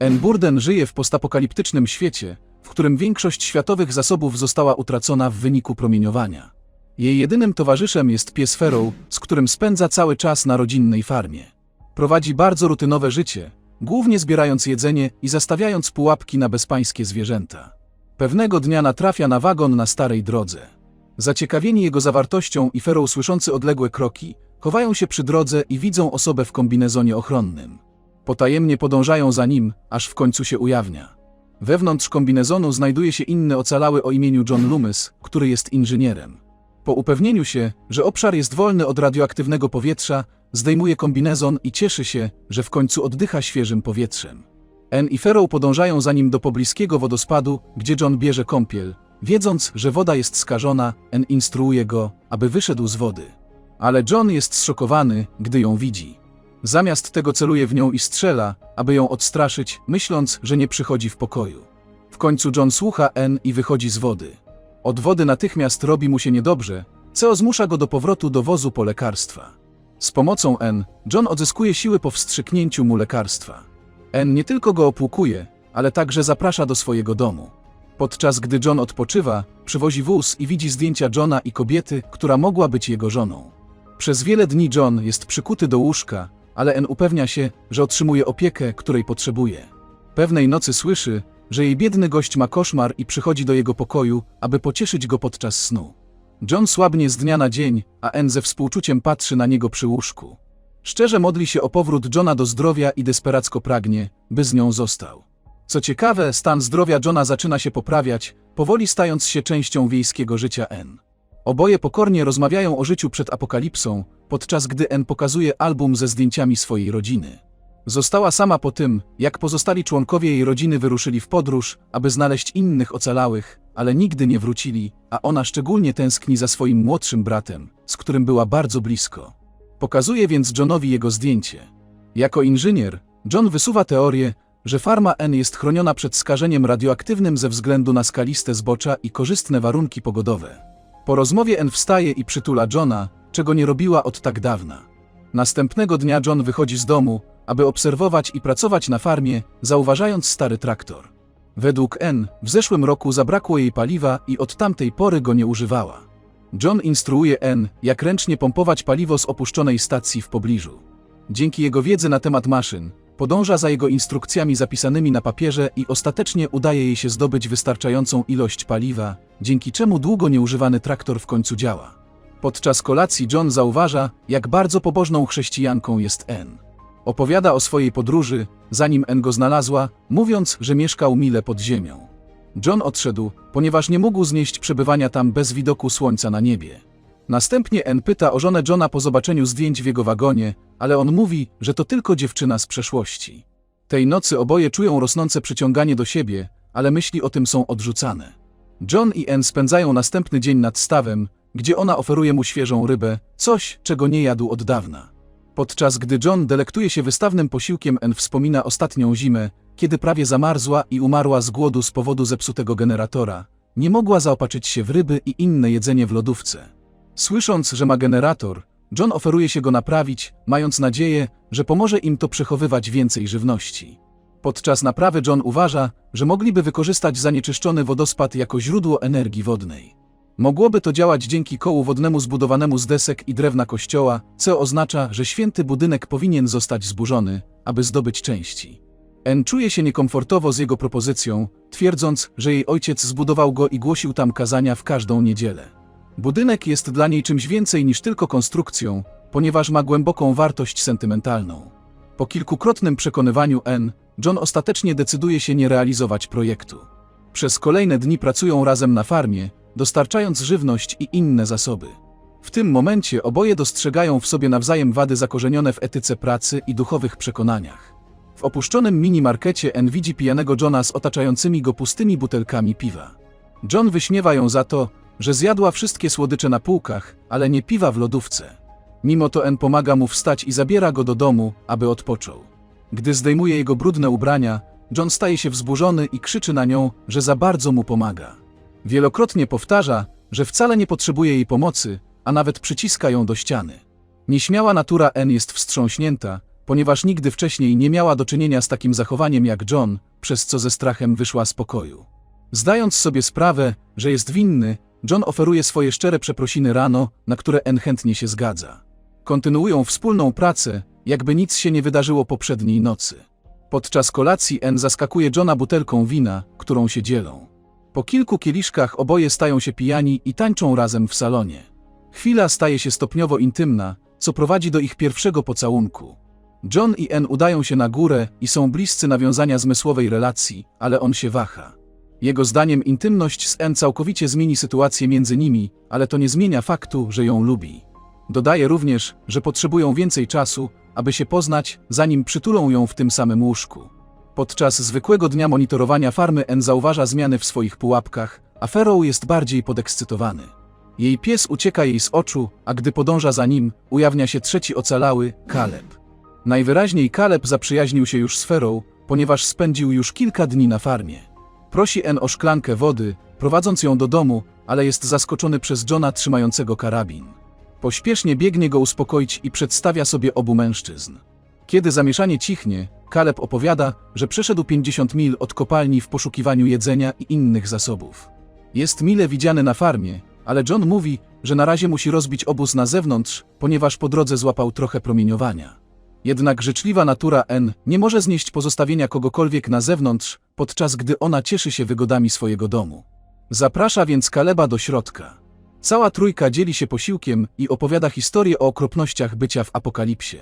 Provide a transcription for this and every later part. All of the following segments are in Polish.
N. Burden żyje w postapokaliptycznym świecie, w którym większość światowych zasobów została utracona w wyniku promieniowania. Jej jedynym towarzyszem jest pies Ferrow, z którym spędza cały czas na rodzinnej farmie. Prowadzi bardzo rutynowe życie, głównie zbierając jedzenie i zastawiając pułapki na bezpańskie zwierzęta. Pewnego dnia natrafia na wagon na starej drodze. Zaciekawieni jego zawartością i Ferrow słyszący odległe kroki, chowają się przy drodze i widzą osobę w kombinezonie ochronnym. Potajemnie podążają za nim, aż w końcu się ujawnia. Wewnątrz kombinezonu znajduje się inny ocalały o imieniu John Loomis, który jest inżynierem. Po upewnieniu się, że obszar jest wolny od radioaktywnego powietrza, zdejmuje kombinezon i cieszy się, że w końcu oddycha świeżym powietrzem. N i Ferrow podążają za nim do pobliskiego wodospadu, gdzie John bierze kąpiel. Wiedząc, że woda jest skażona, N instruuje go, aby wyszedł z wody. Ale John jest zszokowany, gdy ją widzi. Zamiast tego celuje w nią i strzela, aby ją odstraszyć, myśląc, że nie przychodzi w pokoju. W końcu John słucha N i wychodzi z wody. Od wody natychmiast robi mu się niedobrze, co zmusza go do powrotu do wozu po lekarstwa. Z pomocą N, John odzyskuje siły po wstrzyknięciu mu lekarstwa. N nie tylko go opłukuje, ale także zaprasza do swojego domu. Podczas gdy John odpoczywa, przywozi wóz i widzi zdjęcia Johna i kobiety, która mogła być jego żoną. Przez wiele dni John jest przykuty do łóżka, ale N upewnia się, że otrzymuje opiekę, której potrzebuje. Pewnej nocy słyszy, że jej biedny gość ma koszmar i przychodzi do jego pokoju, aby pocieszyć go podczas snu. John słabnie z dnia na dzień, a N ze współczuciem patrzy na niego przy łóżku. Szczerze modli się o powrót Johna do zdrowia i desperacko pragnie, by z nią został. Co ciekawe, stan zdrowia Johna zaczyna się poprawiać, powoli stając się częścią wiejskiego życia N. Oboje pokornie rozmawiają o życiu przed apokalipsą, podczas gdy N pokazuje album ze zdjęciami swojej rodziny. Została sama po tym, jak pozostali członkowie jej rodziny wyruszyli w podróż, aby znaleźć innych ocalałych, ale nigdy nie wrócili, a ona szczególnie tęskni za swoim młodszym bratem, z którym była bardzo blisko. Pokazuje więc Johnowi jego zdjęcie. Jako inżynier, John wysuwa teorię, że farma N jest chroniona przed skażeniem radioaktywnym ze względu na skaliste zbocza i korzystne warunki pogodowe. Po rozmowie N wstaje i przytula Johna, czego nie robiła od tak dawna. Następnego dnia John wychodzi z domu, aby obserwować i pracować na farmie, zauważając stary traktor. Według N w zeszłym roku zabrakło jej paliwa i od tamtej pory go nie używała. John instruuje N, jak ręcznie pompować paliwo z opuszczonej stacji w pobliżu. Dzięki jego wiedzy na temat maszyn, podąża za jego instrukcjami zapisanymi na papierze i ostatecznie udaje jej się zdobyć wystarczającą ilość paliwa, dzięki czemu długo nieużywany traktor w końcu działa. Podczas kolacji John zauważa, jak bardzo pobożną chrześcijanką jest N. Opowiada o swojej podróży, zanim N go znalazła, mówiąc, że mieszkał mile pod ziemią. John odszedł, ponieważ nie mógł znieść przebywania tam bez widoku słońca na niebie. Następnie N pyta o żonę Johna po zobaczeniu zdjęć w jego wagonie, ale on mówi, że to tylko dziewczyna z przeszłości. Tej nocy oboje czują rosnące przyciąganie do siebie, ale myśli o tym są odrzucane. John i N spędzają następny dzień nad stawem, gdzie ona oferuje mu świeżą rybę, coś, czego nie jadł od dawna. Podczas gdy John delektuje się wystawnym posiłkiem, N wspomina ostatnią zimę, kiedy prawie zamarzła i umarła z głodu z powodu zepsutego generatora. Nie mogła zaopatrzyć się w ryby i inne jedzenie w lodówce. Słysząc, że ma generator, John oferuje się go naprawić, mając nadzieję, że pomoże im to przechowywać więcej żywności. Podczas naprawy John uważa, że mogliby wykorzystać zanieczyszczony wodospad jako źródło energii wodnej. Mogłoby to działać dzięki kołu wodnemu zbudowanemu z desek i drewna kościoła, co oznacza, że święty budynek powinien zostać zburzony, aby zdobyć części. En czuje się niekomfortowo z jego propozycją, twierdząc, że jej ojciec zbudował go i głosił tam kazania w każdą niedzielę. Budynek jest dla niej czymś więcej niż tylko konstrukcją, ponieważ ma głęboką wartość sentymentalną. Po kilkukrotnym przekonywaniu N, John ostatecznie decyduje się nie realizować projektu. Przez kolejne dni pracują razem na farmie, dostarczając żywność i inne zasoby. W tym momencie oboje dostrzegają w sobie nawzajem wady zakorzenione w etyce pracy i duchowych przekonaniach. W opuszczonym minimarkecie N widzi pijanego Johna z otaczającymi go pustymi butelkami piwa. John wyśmiewa ją za to, że zjadła wszystkie słodycze na półkach, ale nie piwa w lodówce. Mimo to N pomaga mu wstać i zabiera go do domu, aby odpoczął. Gdy zdejmuje jego brudne ubrania, John staje się wzburzony i krzyczy na nią, że za bardzo mu pomaga. Wielokrotnie powtarza, że wcale nie potrzebuje jej pomocy, a nawet przyciska ją do ściany. Nieśmiała natura N jest wstrząśnięta, ponieważ nigdy wcześniej nie miała do czynienia z takim zachowaniem jak John, przez co ze strachem wyszła z pokoju. Zdając sobie sprawę, że jest winny, John oferuje swoje szczere przeprosiny rano, na które N chętnie się zgadza. Kontynuują wspólną pracę, jakby nic się nie wydarzyło poprzedniej nocy. Podczas kolacji N zaskakuje Johna butelką wina, którą się dzielą. Po kilku kieliszkach oboje stają się pijani i tańczą razem w salonie. Chwila staje się stopniowo intymna, co prowadzi do ich pierwszego pocałunku. John i N udają się na górę i są bliscy nawiązania zmysłowej relacji, ale on się waha. Jego zdaniem intymność z N całkowicie zmieni sytuację między nimi, ale to nie zmienia faktu, że ją lubi. Dodaje również, że potrzebują więcej czasu, aby się poznać, zanim przytulą ją w tym samym łóżku. Podczas zwykłego dnia monitorowania farmy N zauważa zmiany w swoich pułapkach, a Ferrow jest bardziej podekscytowany. Jej pies ucieka jej z oczu, a gdy podąża za nim, ujawnia się trzeci ocalały, Caleb. Najwyraźniej Caleb zaprzyjaźnił się już z Ferrow, ponieważ spędził już kilka dni na farmie. Prosi N o szklankę wody, prowadząc ją do domu, ale jest zaskoczony przez Johna trzymającego karabin. Pośpiesznie biegnie go uspokoić i przedstawia sobie obu mężczyzn. Kiedy zamieszanie cichnie, Caleb opowiada, że przeszedł 50 mil od kopalni w poszukiwaniu jedzenia i innych zasobów. Jest mile widziany na farmie, ale John mówi, że na razie musi rozbić obóz na zewnątrz, ponieważ po drodze złapał trochę promieniowania. Jednak życzliwa natura N nie może znieść pozostawienia kogokolwiek na zewnątrz, podczas gdy ona cieszy się wygodami swojego domu. Zaprasza więc Kaleba do środka. Cała trójka dzieli się posiłkiem i opowiada historię o okropnościach bycia w apokalipsie.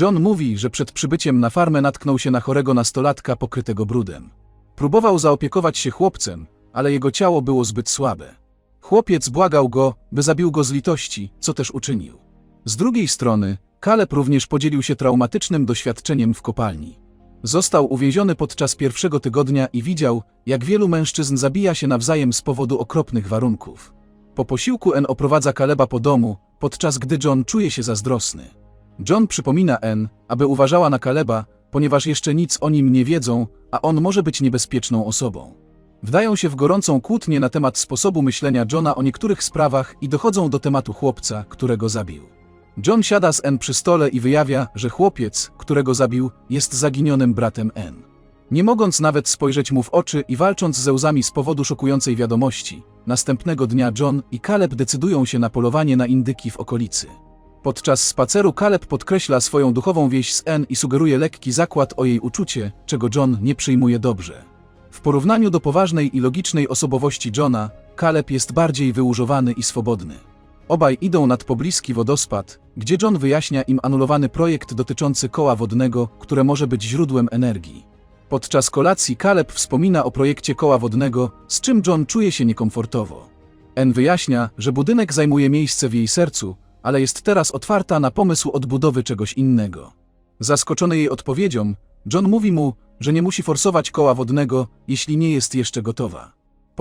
John mówi, że przed przybyciem na farmę natknął się na chorego nastolatka pokrytego brudem. Próbował zaopiekować się chłopcem, ale jego ciało było zbyt słabe. Chłopiec błagał go, by zabił go z litości, co też uczynił. Z drugiej strony, Kaleb również podzielił się traumatycznym doświadczeniem w kopalni. Został uwięziony podczas pierwszego tygodnia i widział, jak wielu mężczyzn zabija się nawzajem z powodu okropnych warunków. Po posiłku N oprowadza Kaleba po domu, podczas gdy John czuje się zazdrosny. John przypomina N, aby uważała na Kaleba, ponieważ jeszcze nic o nim nie wiedzą, a on może być niebezpieczną osobą. Wdają się w gorącą kłótnię na temat sposobu myślenia Johna o niektórych sprawach i dochodzą do tematu chłopca, którego zabił. John siada z N przy stole i wyjawia, że chłopiec, którego zabił, jest zaginionym bratem N. Nie mogąc nawet spojrzeć mu w oczy i walcząc ze łzami z powodu szokującej wiadomości, następnego dnia John i Caleb decydują się na polowanie na indyki w okolicy. Podczas spaceru Caleb podkreśla swoją duchową więź z N i sugeruje lekki zakład o jej uczucie, czego John nie przyjmuje dobrze. W porównaniu do poważnej i logicznej osobowości Johna, Caleb jest bardziej wyużowany i swobodny. Obaj idą nad pobliski wodospad, gdzie John wyjaśnia im anulowany projekt dotyczący koła wodnego, które może być źródłem energii. Podczas kolacji Caleb wspomina o projekcie koła wodnego, z czym John czuje się niekomfortowo. N wyjaśnia, że budynek zajmuje miejsce w jej sercu, ale jest teraz otwarta na pomysł odbudowy czegoś innego. Zaskoczony jej odpowiedzią, John mówi mu, że nie musi forsować koła wodnego, jeśli nie jest jeszcze gotowa.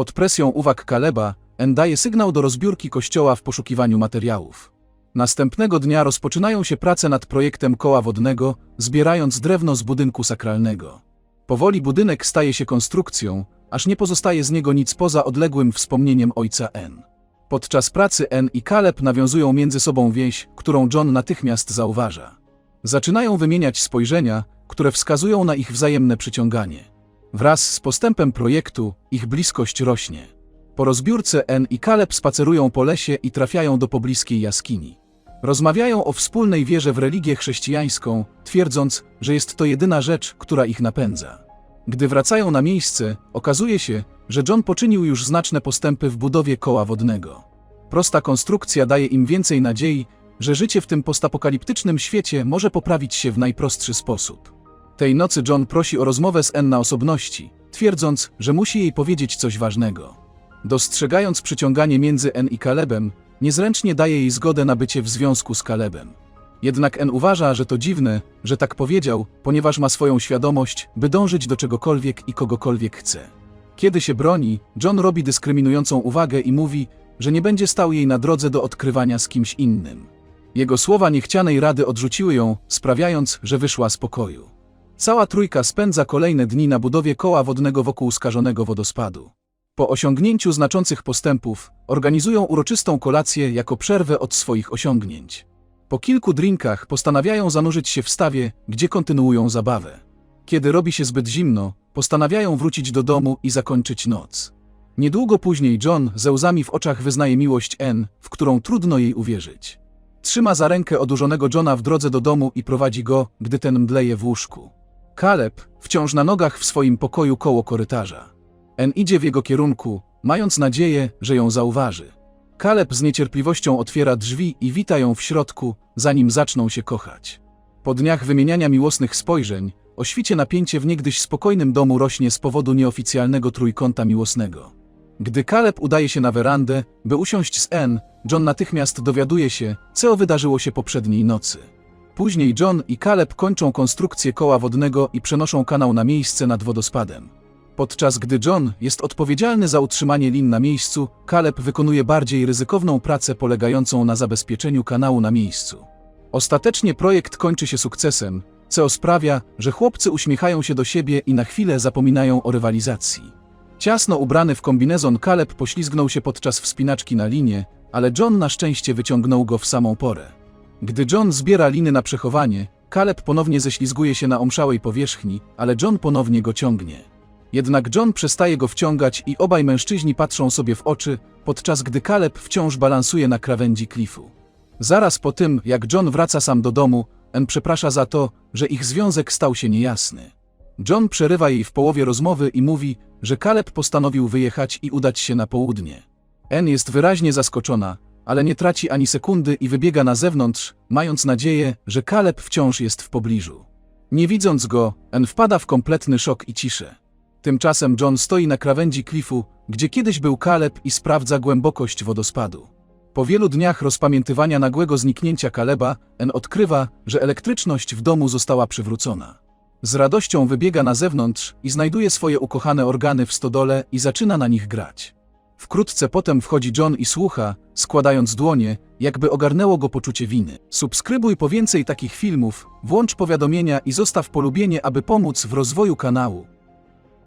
Pod presją uwag Kaleba, N daje sygnał do rozbiórki kościoła w poszukiwaniu materiałów. Następnego dnia rozpoczynają się prace nad projektem koła wodnego, zbierając drewno z budynku sakralnego. Powoli budynek staje się konstrukcją, aż nie pozostaje z niego nic poza odległym wspomnieniem ojca N. Podczas pracy N i Caleb nawiązują między sobą więź, którą John natychmiast zauważa. Zaczynają wymieniać spojrzenia, które wskazują na ich wzajemne przyciąganie. Wraz z postępem projektu ich bliskość rośnie. Po rozbiórce N i Caleb spacerują po lesie i trafiają do pobliskiej jaskini. Rozmawiają o wspólnej wierze w religię chrześcijańską, twierdząc, że jest to jedyna rzecz, która ich napędza. Gdy wracają na miejsce, okazuje się, że John poczynił już znaczne postępy w budowie koła wodnego. Prosta konstrukcja daje im więcej nadziei, że życie w tym postapokaliptycznym świecie może poprawić się w najprostszy sposób. Tej nocy John prosi o rozmowę z N na osobności, twierdząc, że musi jej powiedzieć coś ważnego. Dostrzegając przyciąganie między N i Calebem, niezręcznie daje jej zgodę na bycie w związku z Calebem. Jednak N uważa, że to dziwne, że tak powiedział, ponieważ ma swoją świadomość, by dążyć do czegokolwiek i kogokolwiek chce. Kiedy się broni, John robi dyskryminującą uwagę i mówi, że nie będzie stał jej na drodze do odkrywania z kimś innym. Jego słowa niechcianej rady odrzuciły ją, sprawiając, że wyszła z pokoju. Cała trójka spędza kolejne dni na budowie koła wodnego wokół skażonego wodospadu. Po osiągnięciu znaczących postępów, organizują uroczystą kolację jako przerwę od swoich osiągnięć. Po kilku drinkach postanawiają zanurzyć się w stawie, gdzie kontynuują zabawę. Kiedy robi się zbyt zimno, postanawiają wrócić do domu i zakończyć noc. Niedługo później John ze łzami w oczach wyznaje miłość N, w którą trudno jej uwierzyć. Trzyma za rękę odurzonego Johna w drodze do domu i prowadzi go, gdy ten mdleje w łóżku. Caleb, wciąż na nogach w swoim pokoju koło korytarza. N idzie w jego kierunku, mając nadzieję, że ją zauważy. Caleb z niecierpliwością otwiera drzwi i wita ją w środku, zanim zaczną się kochać. Po dniach wymieniania miłosnych spojrzeń, o świcie napięcie w niegdyś spokojnym domu rośnie z powodu nieoficjalnego trójkąta miłosnego. Gdy Caleb udaje się na werandę, by usiąść z N, John natychmiast dowiaduje się, co wydarzyło się poprzedniej nocy. Później John i Caleb kończą konstrukcję koła wodnego i przenoszą kanał na miejsce nad wodospadem. Podczas gdy John jest odpowiedzialny za utrzymanie lin na miejscu, Caleb wykonuje bardziej ryzykowną pracę polegającą na zabezpieczeniu kanału na miejscu. Ostatecznie projekt kończy się sukcesem, co sprawia, że chłopcy uśmiechają się do siebie i na chwilę zapominają o rywalizacji. Ciasno ubrany w kombinezon Caleb poślizgnął się podczas wspinaczki na linie, ale John na szczęście wyciągnął go w samą porę. Gdy John zbiera liny na przechowanie, Caleb ponownie ześlizguje się na omszałej powierzchni, ale John ponownie go ciągnie. Jednak John przestaje go wciągać i obaj mężczyźni patrzą sobie w oczy, podczas gdy Caleb wciąż balansuje na krawędzi klifu. Zaraz po tym, jak John wraca sam do domu, N przeprasza za to, że ich związek stał się niejasny. John przerywa jej w połowie rozmowy i mówi, że Caleb postanowił wyjechać i udać się na południe. N jest wyraźnie zaskoczona, ale nie traci ani sekundy i wybiega na zewnątrz, mając nadzieję, że Caleb wciąż jest w pobliżu. Nie widząc go, N wpada w kompletny szok i ciszę. Tymczasem John stoi na krawędzi klifu, gdzie kiedyś był Caleb i sprawdza głębokość wodospadu. Po wielu dniach rozpamiętywania nagłego zniknięcia Kaleba, N odkrywa, że elektryczność w domu została przywrócona. Z radością wybiega na zewnątrz i znajduje swoje ukochane organy w stodole i zaczyna na nich grać. Wkrótce potem wchodzi John i słucha, składając dłonie, jakby ogarnęło go poczucie winy. Subskrybuj po więcej takich filmów, włącz powiadomienia i zostaw polubienie, aby pomóc w rozwoju kanału.